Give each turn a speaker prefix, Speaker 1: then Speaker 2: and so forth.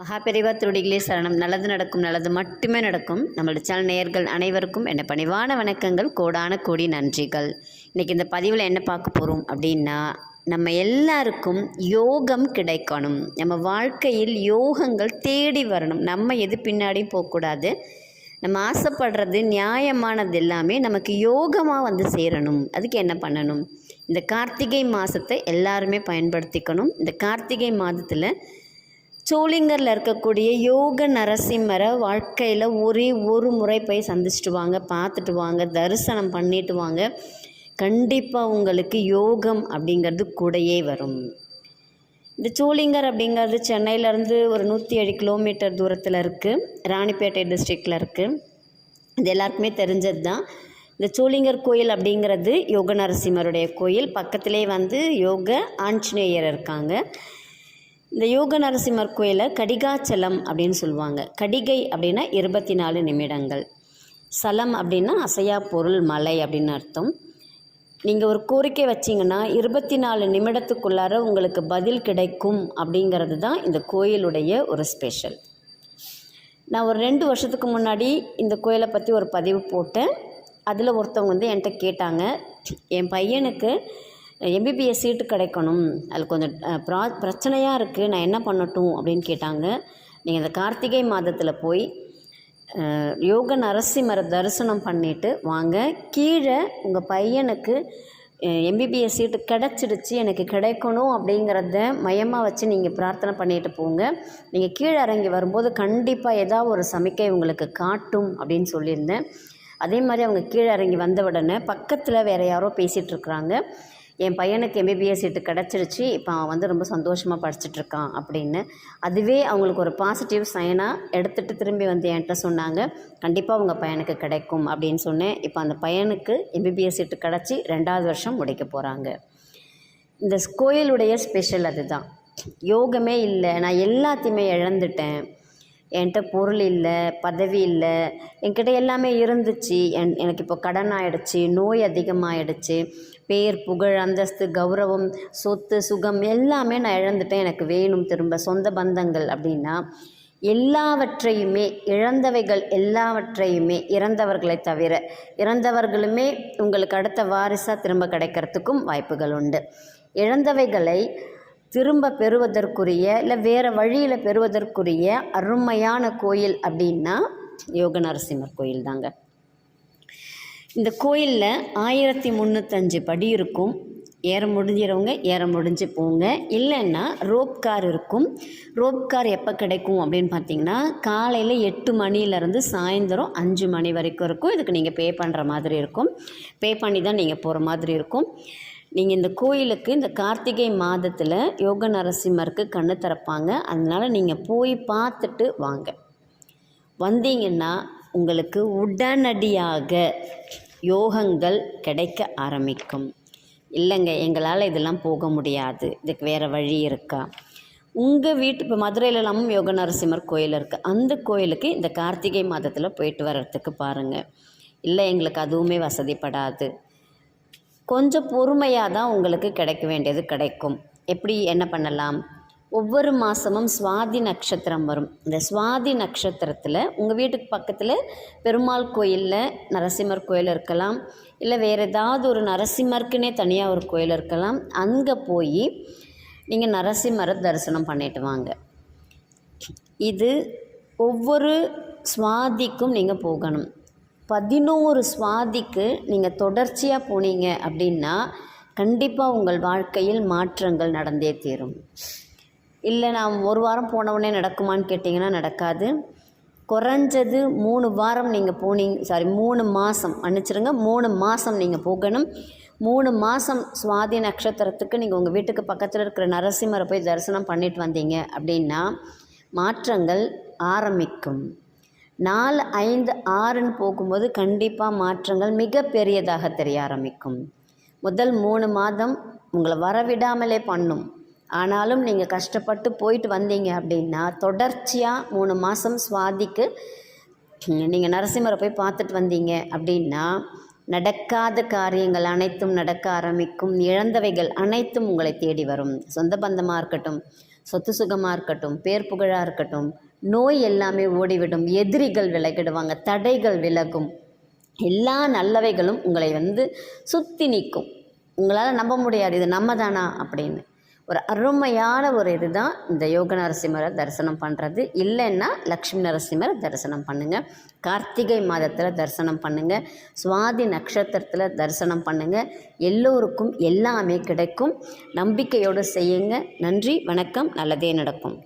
Speaker 1: மகாபெரிவா திருடிகளே சரணம். நல்லது நடக்கும் நல்லது மட்டுமே நடக்கும். நம்மளோட சேனல் நேயர்கள் அனைவருக்கும் என்ன பணிவான வணக்கங்கள். கோடான கோடி நன்றிகள். இன்றைக்கி இந்த பதிவில் என்ன பார்க்க போகிறோம் அப்படின்னா நம்ம எல்லாருக்கும் யோகம் கிடைக்கணும். நம்ம வாழ்க்கையில் யோகங்கள் தேடி வரணும். நம்ம எது பின்னாடியும் போகக்கூடாது நம்ம ஆசைப்படுறது நியாயமானது எல்லாமே நமக்கு யோகமாக வந்து சேரணும். அதுக்கு என்ன பண்ணணும்? இந்த கார்த்திகை மாதத்தை எல்லாருமே பயன்படுத்திக்கணும். இந்த கார்த்திகை மாதத்தில் சோளிங்கரில் இருக்கக்கூடிய யோக நரசிம்மரை வாழ்க்கையில் ஒரே ஒரு முறை போய் சந்திச்சுட்டு வாங்க பார்த்துட்டு வாங்க தரிசனம் பண்ணிட்டு வாங்க. கண்டிப்பாக உங்களுக்கு யோகம் அப்படிங்கிறது கூடையே வரும். இந்த சோளிங்கர் அப்படிங்கிறது சென்னையிலேருந்து ஒரு நூற்றி ஏழு கிலோமீட்டர் தூரத்தில் இருக்குது ராணிப்பேட்டை டிஸ்ட்ரிக்டில் இருக்குது இது எல்லாருக்குமே தெரிஞ்சது தான் இந்த சோளிங்கர் கோயில் அப்படிங்கிறது யோக நரசிம்மருடைய கோயில். பக்கத்திலே வந்து யோக ஆஞ்சநேயர் இருக்காங்க. இந்த யோக நரசிம்மர் கோயிலை கடிகாச்சலம் அப்படின்னு சொல்லுவாங்க. கடிகை அப்படின்னா இருபத்தி நாலு நிமிடங்கள். சலம் அப்படின்னா அசையா பொருள் மலை அப்படின்னு அர்த்தம். நீங்கள் ஒரு கோரிக்கை வச்சிங்கன்னா இருபத்தி நாலு நிமிடத்துக்குள்ளார உங்களுக்கு பதில் கிடைக்கும் அப்படிங்கிறது தான் இந்த கோயிலுடைய ஒரு ஸ்பெஷல். நான் ஒரு ரெண்டு வருஷத்துக்கு முன்னாடி இந்த கோயிலை பற்றி ஒரு பதிவு போட்டேன். அதில் ஒருத்தவங்க வந்து என்கிட்ட கேட்டாங்க. என் பையனுக்கு எம்பிபிஎஸ் சீட்டு கிடைக்கணும். அது கொஞ்சம் ப்ரா பிரச்சனையாக இருக்குது நான் என்ன பண்ணட்டும் அப்படின்னு கேட்டாங்க. நீங்கள் இந்த கார்த்திகை மாதத்தில் போய் யோக நரசிம்மரை தரிசனம் பண்ணிவிட்டு வாங்க. கீழே உங்கள் பையனுக்கு எம்பிபிஎஸ் சீட்டு கிடச்சிடுச்சு. எனக்கு கிடைக்கணும் அப்படிங்கிறத மையமாக வச்சு நீங்கள் பிரார்த்தனை பண்ணிட்டு போங்க. நீங்கள் கீழே இறங்கி வரும்போது கண்டிப்பாக ஏதாவது ஒரு சமிக்கை உங்களுக்கு காட்டும் அப்படின்னு சொல்லியிருந்தேன். அதே மாதிரி அவங்க கீழே இறங்கி வந்த உடனே பக்கத்தில் வேறு யாரோ பேசிகிட்டு இருக்கிறாங்க. என் பையனுக்கு எம்பிபிஎஸ் சீட்டு கிடச்சிருச்சு. இப்போ அவன் வந்து ரொம்ப சந்தோஷமாக படிச்சுட்ருக்கான் அப்படின்னு. அதுவே அவங்களுக்கு ஒரு பாசிட்டிவ் சைனாக எடுத்துகிட்டு திரும்பி வந்து என்கிட்ட சொன்னாங்க. கண்டிப்பாக உங்கள் பையனுக்கு கிடைக்கும் அப்படின்னு சொன்னேன். இப்போ அந்த பையனுக்கு எம்பிபிஎஸ் சீட்டு கிடச்சி ரெண்டாவது வருஷம் முடிக்க போகிறாங்க இந்த கோயிலுடைய ஸ்பெஷல் அதுதான். யோகமே இல்லை. நான் எல்லாத்தையுமே இழந்துட்டேன். என்கிட்ட பொருள் இல்லை பதவி இல்லை. என்கிட்ட எல்லாமே இருந்துச்சு. என் எனக்கு இப்போ கடன் ஆகிடுச்சி நோய் அதிகமாகிடுச்சு பேர் புகழ் அந்தஸ்து கௌரவம் சொத்து சுகம் எல்லாமே நான் இழந்துட்டேன். எனக்கு வேணும் திரும்ப சொந்த பந்தங்கள் அப்படின்னா எல்லாவற்றையுமே இழந்தவைகள் எல்லாவற்றையுமே இறந்தவர்களை தவிர இறந்தவர்களுமே உங்களுக்கு அடுத்த வாரிசாக திரும்ப கிடைக்கிறதுக்கும் வாய்ப்புகள் உண்டு. இழந்தவைகளை திரும்ப பெறுவதற்குரிய இல்லை வேறு வழியில் பெறுவதற்குரிய அருமையான கோயில் அப்படின்னா யோக நரசிம்மர் கோயில் தாங்க. இந்த கோயிலில் ஆயிரத்தி முந்நூற்றஞ்சு படி இருக்கும். ஏற முடிஞ்சிடவங்க ஏற முடிஞ்சு போங்க. இல்லைன்னா ரோப் கார் இருக்கும். ரோப் கார் எப்போ கிடைக்கும் அப்படின்னு பார்த்தீங்கன்னா காலையில் எட்டு மணிலேருந்து சாயந்தரம் அஞ்சு மணி வரைக்கும் இருக்கும். இதுக்கு நீங்கள் பே பண்ணுற மாதிரி இருக்கும். பே பண்ணி தான் நீங்கள் போகிற மாதிரி இருக்கும். நீங்கள் இந்த கோயிலுக்கு இந்த கார்த்திகை மாதத்தில் யோக நரசிம்மருக்கு கண்ணு திறப்பாங்க. அதனால் நீங்கள் போய் பார்த்துட்டு வாங்க. வந்தீங்கன்னா உங்களுக்கு உடனடியாக யோகங்கள் கிடைக்க ஆரம்பிக்கும். இல்லைங்க எங்களால் இதெல்லாம் போக முடியாது. இதுக்கு வேறு வழி இருக்கா? உங்கள் வீட்டு இப்போ மதுரையிலலாம் யோக நரசிம்மர் கோயில் இருக்குது அந்த கோயிலுக்கு இந்த கார்த்திகை மாதத்தில் போயிட்டு வர்றதுக்கு பாருங்கள் இல்லை எங்களுக்கு அதுவுமே வசதிப்படாது. கொஞ்சம் பொறுமையாக தான் உங்களுக்கு கிடைக்க வேண்டியது கிடைக்கும். எப்படி என்ன பண்ணலாம்? ஒவ்வொரு மாதமும் சுவாதி நட்சத்திரம் வரும். இந்த சுவாதி நட்சத்திரத்தில் உங்கள் வீட்டுக்கு பக்கத்தில் பெருமாள் கோயிலில் நரசிம்மர் கோயில் இருக்கலாம். இல்லை வேறு ஏதாவது ஒரு நரசிம்மருக்குன்னே தனியாக ஒரு கோயில் இருக்கலாம். அங்கே போய் நீங்கள் நரசிம்மரை தரிசனம் பண்ணிட்டு வாங்க. இது ஒவ்வொரு சுவாதிக்கும் நீங்கள் போகணும். பதினோரு சுவாதிக்கு நீங்கள் தொடர்ச்சியாக போனீங்க அப்படின்னா கண்டிப்பாக உங்கள் வாழ்க்கையில் மாற்றங்கள் நடந்தே தீரும். இல்லை நான் ஒரு வாரம் போனவுடனே நடக்குமான்னு கேட்டிங்கன்னா நடக்காது. குறைஞ்சது மூணு வாரம் நீங்கள் போனீங்க சாரி மூணு மாதம் மன்னிச்சிருங்க மூணு மாதம் நீங்கள் போகணும். மூணு மாதம் சுவாதி நட்சத்திரத்துக்கு நீங்கள் உங்கள் வீட்டுக்கு பக்கத்தில் இருக்கிற நரசிம்மரை போய் தரிசனம் பண்ணிட்டு வந்தீங்க அப்படின்னா மாற்றங்கள் ஆரம்பிக்கும். நாலு ஐந்து ஆறுன்னு போகும்போது கண்டிப்பாக மாற்றங்கள் மிக பெரியதாக தெரிய ஆரம்பிக்கும். முதல் மூணு மாதம் உங்களை வரவிடாமலே பண்ணும். ஆனாலும் நீங்கள் கஷ்டப்பட்டு போயிட்டு வந்தீங்க அப்படின்னா தொடர்ச்சியாக மூணு மாதம் சுவாதிக்கு நீங்கள் நரசிம்மரை போய் பார்த்துட்டு வந்தீங்க அப்படின்னா நடக்காத காரியங்கள் அனைத்தும் நடக்க ஆரம்பிக்கும். இழந்தவைகள் அனைத்தும் உங்களை தேடி வரும். சொந்த பந்தமாக இருக்கட்டும் சொத்து சுகமாக இருக்கட்டும் பேர் புகழாக இருக்கட்டும் நோய் எல்லாமே ஓடிவிடும். எதிரிகள் விலகிடுவாங்க. தடைகள் விலகும். எல்லா நல்லவைகளும் உங்களை வந்து சுற்றி நிற்கும். உங்களால் நம்ப முடியாது. இது நம்ம தானா அப்படின்னு. ஒரு அருமையான ஒரு இதுதான் இந்த யோக நரசிம்மரை தரிசனம் பண்ணுறது இல்லைன்னா லக்ஷ்மி நரசிம்மரை தரிசனம் பண்ணுங்கள் கார்த்திகை மாதத்தில் தரிசனம் பண்ணுங்கள் சுவாதி நட்சத்திரத்தில் தரிசனம் பண்ணுங்கள் எல்லோருக்கும் எல்லாமே கிடைக்கும். நம்பிக்கையோடு செய்யுங்க. நன்றி வணக்கம். நல்லதே நடக்கும்.